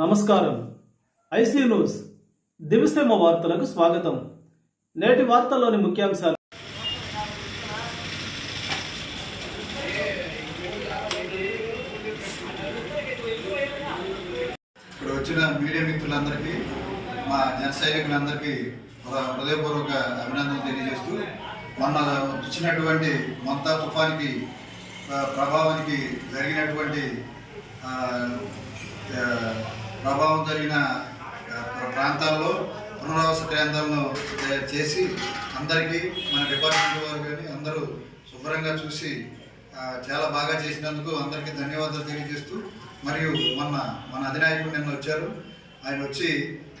నమస్కారం. IC news. దివిసేమ వార్తలకు స్వాగతం. నేటి వార్తల్లోని ముఖ్యాంశాలు. ఇక్కడ వచ్చిన మీడియా మిత్రులందరికీ మా జన సైనికులందరికీ హృదయపూర్వక అభినందనలు తెలియజేస్తూ మొన్న వచ్చినటువంటి మొంతా తుఫానికి ప్రభావానికి జరిగినటువంటి ప్రభావం జరిగిన ప్రాంతాల్లో పునరావాస కేంద్రాలను చేసి అందరికీ మన డిపార్ట్మెంట్ వారు కానీ అందరూ శుభ్రంగా చూసి చాలా బాగా చేసినందుకు అందరికీ ధన్యవాదాలు తెలియజేస్తూ మరియు మొన్న మన అధినాయకుడు నిన్న వచ్చారు. ఆయన వచ్చి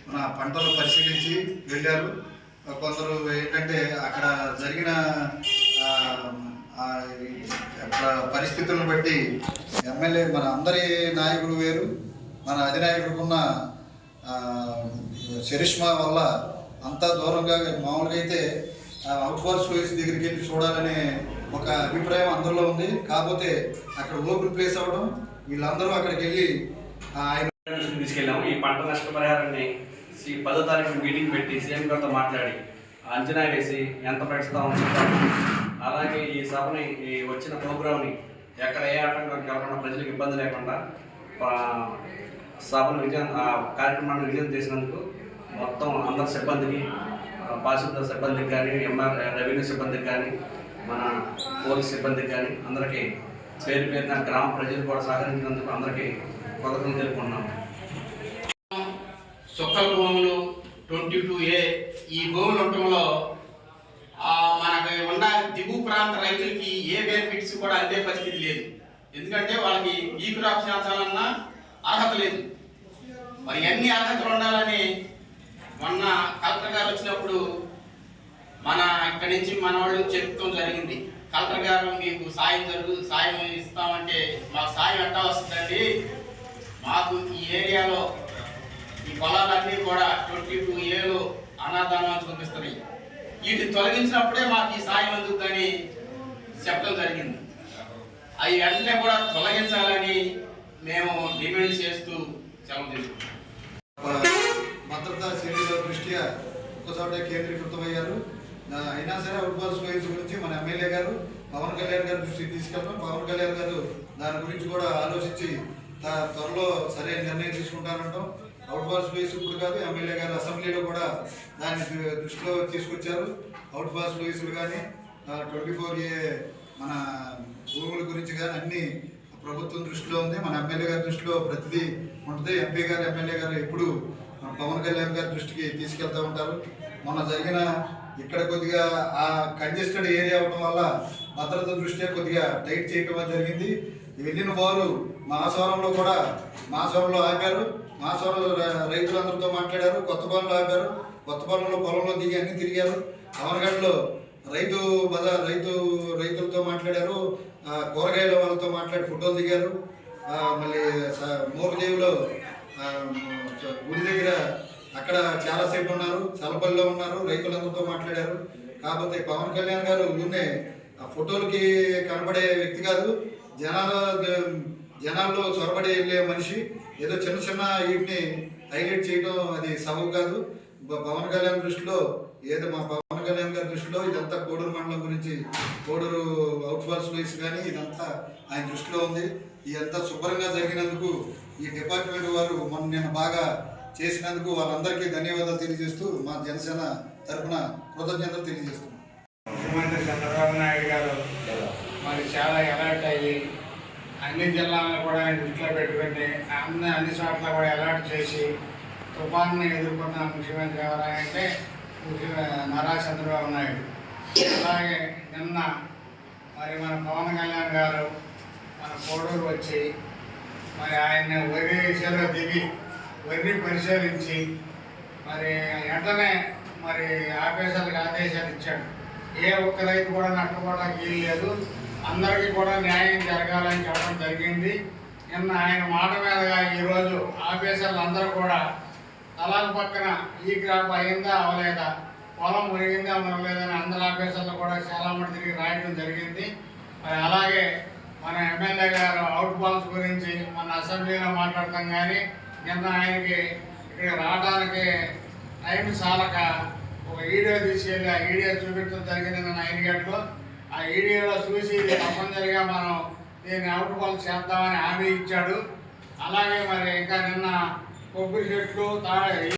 మన పంటలు పరిశీలించి వెళ్ళారు. కొందరు ఏంటంటే అక్కడ జరిగిన పరిస్థితులను బట్టి ఎమ్మెల్యే మన అందరి నాయకులు వేరు. మన అధినాయకుడుకున్న చరిష్మా వల్ల అంతా దూరంగా మామూలుగా అయితే అవుట్ ఫోర్స్ ప్లేస్ దగ్గరికి వెళ్ళి చూడాలనే ఒక అభిప్రాయం అందరిలో ఉంది. కాకపోతే అక్కడ ఓపెన్ ప్లేస్ అవ్వడం వీళ్ళందరూ అక్కడికి వెళ్ళి ఆ, ఆయన తీసుకెళ్ళాము. ఈ పంట నష్టపరిహారాన్ని ఈ పదో తారీఖు మీటింగ్ పెట్టి సీఎం గారితో మాట్లాడి అంచనా వేసి ఎంత పెడతామో చెప్పాము అలాగే ఈ సభని ఈ వచ్చిన ప్రోగ్రామ్ని ఎక్కడ ఏ ఆటంకం కలగకుండా ప్రజలకు ఇబ్బంది లేకుండా సభను విజయం కార్యక్రమాన్ని విజయం చేసినందుకు మొత్తం అందరి సిబ్బందికి పాశుద్ధ పారిశుద్ధ సిబ్బందికి కానీ ఎంఆర్ రెవెన్యూ సిబ్బందికి కానీ మన పోలీస్ సిబ్బందికి కానీ అందరికీ పేరు పేరున గ్రామ ప్రజలు కూడా సహకరించినందుకు అందరికీ కృతజ్ఞతలు తెలుపుకున్నాము సుక్కల భూములు ట్వంటీ టూ ఏ ఈ భూములు ఉండటంలో మనకు మనకి ఉన్న దిగువ ప్రాంత రైతులకి ఏ బెనిఫిట్స్ కూడా అందే పరిస్థితి లేదు. ఎందుకంటే వాళ్ళకి ఈ క్రాప్ చేర్చాలన్నా అర్హత లేదు. మరి ఎన్ని అర్హతలు ఉండాలని మొన్న కలెక్టర్ గారు వచ్చినప్పుడు మన ఇక్కడి నుంచి మన వాళ్ళు చెప్తాం జరిగింది. కలెక్టర్ గారు మీకు సాయం జరుగు సాయం ఇస్తామంటే మాకు సాయం ఎట్టా వస్తుందండి? మాకు ఈ ఏరియాలో ఈ పొలాలన్నీ కూడా ట్వంటీ టూ ఏళ్ళు అనాదానం చూపిస్తున్నాయి. వీటిని తొలగించినప్పుడే మాకు ఈ సాయం అందుతుందని చెప్పడం జరిగింది. అవి వెంటనే కూడా తొలగించాలని మేము డిమాండ్ చేస్తూ సెలవు తీసుకుంటాం. భద్రతా చర్యల దృష్ట్యా ఒక్కసారి కేంద్రీకృతమయ్యారు. అయినా సరే ఫుట్బాల్ వైజ్ గురించి మన ఎమ్మెల్యే గారు పవన్ కళ్యాణ్ గారి దృష్టికి తీసుకెళ్తాం. పవన్ కళ్యాణ్ గారు దాని గురించి కూడా ఆలోచించి త్వరలో సరైన నిర్ణయం తీసుకుంటారంటాం. అవుట్బాల్స్ వైజ్ ఇప్పుడు కాదు ఎమ్మెల్యే గారు అసెంబ్లీలో కూడా దాన్ని దృష్టిలో తీసుకొచ్చారు. అవుట్బాల్స్ వైజ్లు కానీ ట్వంటీ ఫోర్ ఏ మన భూముల గురించి కానీ అన్ని ప్రభుత్వం దృష్టిలో ఉంది. మన ఎమ్మెల్యే గారి దృష్టిలో ప్రతిదీ ఉంటుంది. ఎంపీ గారు ఎమ్మెల్యే గారు ఎప్పుడు మన పవన్ కళ్యాణ్ గారి దృష్టికి తీసుకెళ్తూ ఉంటారు. మొన్న జరిగిన ఇక్కడ కొద్దిగా ఆ కంజెస్టెడ్ ఏరియా అవడం వల్ల భద్రత దృష్ట్యా కొద్దిగా టైట్ చేయటం జరిగింది. వెళ్ళిన వారు మాసవరంలో కూడా మాసవరంలో ఆపారు. మాసవరం ర- రైతులందరితో మాట్లాడారు. కొత్త పనులు ఆపారు. కొత్త పనుల్లో పొలంలో దిగి అన్ని తిరిగారు. అవనగడ్డలో రైతు బజార్ రైతు రైతులతో మాట్లాడారు. కూరగాయల వాళ్ళతో మాట్లాడి ఫోటోలు దిగారు. మళ్ళీ స- గుడి దగ్గర అక్కడ చాలాసేపు ఉన్నారు చలపల్లిలో ఉన్నారు రైతులందరితో మాట్లాడారు. కాకపోతే పవన్ కళ్యాణ్ గారు ఊరినే ఆ ఫోటోలకి కనబడే వ్యక్తి కాదు జనాల జనాల్లో చొరబడి వెళ్ళే మనిషి ఏదో చిన్న చిన్న వీటిని హైలైట్ చేయడం అది సబబు కాదు. పవన్ కళ్యాణ్ దృష్టిలో ఏదో మా పవన్ కళ్యాణ్ గారి దృష్టిలో ఇదంతా కోడూరు మండలం గురించి కోడూరు అవుట్ ఫాల్స్ ప్లేస్ కానీ ఇదంతా ఆయన దృష్టిలో ఉంది. ఇదంతా శుభ్రంగా జరిగినందుకు ఈ డిపార్ట్మెంట్ వారు మొన్న నేను బాగా చేసినందుకు వాళ్ళందరికీ ధన్యవాదాలు తెలియజేస్తూ మా జనసేన తరపున కృతజ్ఞతలు తెలియజేస్తున్నాం. ముఖ్యమంత్రి చంద్రబాబు నాయుడు గారు మరి చాలా అలర్ట్ అయ్యి అన్ని జిల్లాలను కూడా ఆయన దృష్టిలో పెట్టుకుని అన్ని అన్ని చోట్ల కూడా అలర్ట్ చేసి తుఫాన్ని ఎదుర్కొన్న ముఖ్యమంత్రి ఎవరంటే నారా చంద్రబాబు నాయుడు. అలాగే నిన్న మరి మన పవన్ కళ్యాణ్ గారు మన కోడూరు వచ్చి మరి ఆయన వరి చేలో దిగి వరిని పరిశీలించి మరి వెంటనే మరి ఆఫీసర్లకు ఆదేశాలు ఇచ్చాడు. ఏ ఒక్క రైతు కూడా నష్టపోవడానికి వీలు లేదు. అందరికీ కూడా న్యాయం జరగాలని చెప్పడం జరిగింది. నిన్న ఆయన మాట మీదగా ఈరోజు ఆఫీసర్లు అందరూ కూడా తలాల పక్కన ఈ క్రాప్ అయిందా అవలేదా? పొలం మునిగిందా మునగలేదని అందరి ఆఫీసర్లు కూడా చాలా మంది తిరిగి రాయడం జరిగింది. మరి అలాగే మన ఎమ్మెల్యే గారు అవుట్ బాల్స్ గురించి మన అసెంబ్లీలో మాట్లాడతాం కానీ నిన్న ఆయనకి ఇక్కడ రావడానికి టైం చాలక ఒక వీడియో తీసుకెళ్ళి ఆ వీడియో చూపించడం జరిగింది నిన్న ఐదు గంటలు. ఆ వీడియోలో చూసి తప్పనిసరిగా మనం దీన్ని అవుట్ బాల్ చేద్దామని హామీ ఇచ్చాడు. అలాగే మరి ఇంకా నిన్న 我不是说打人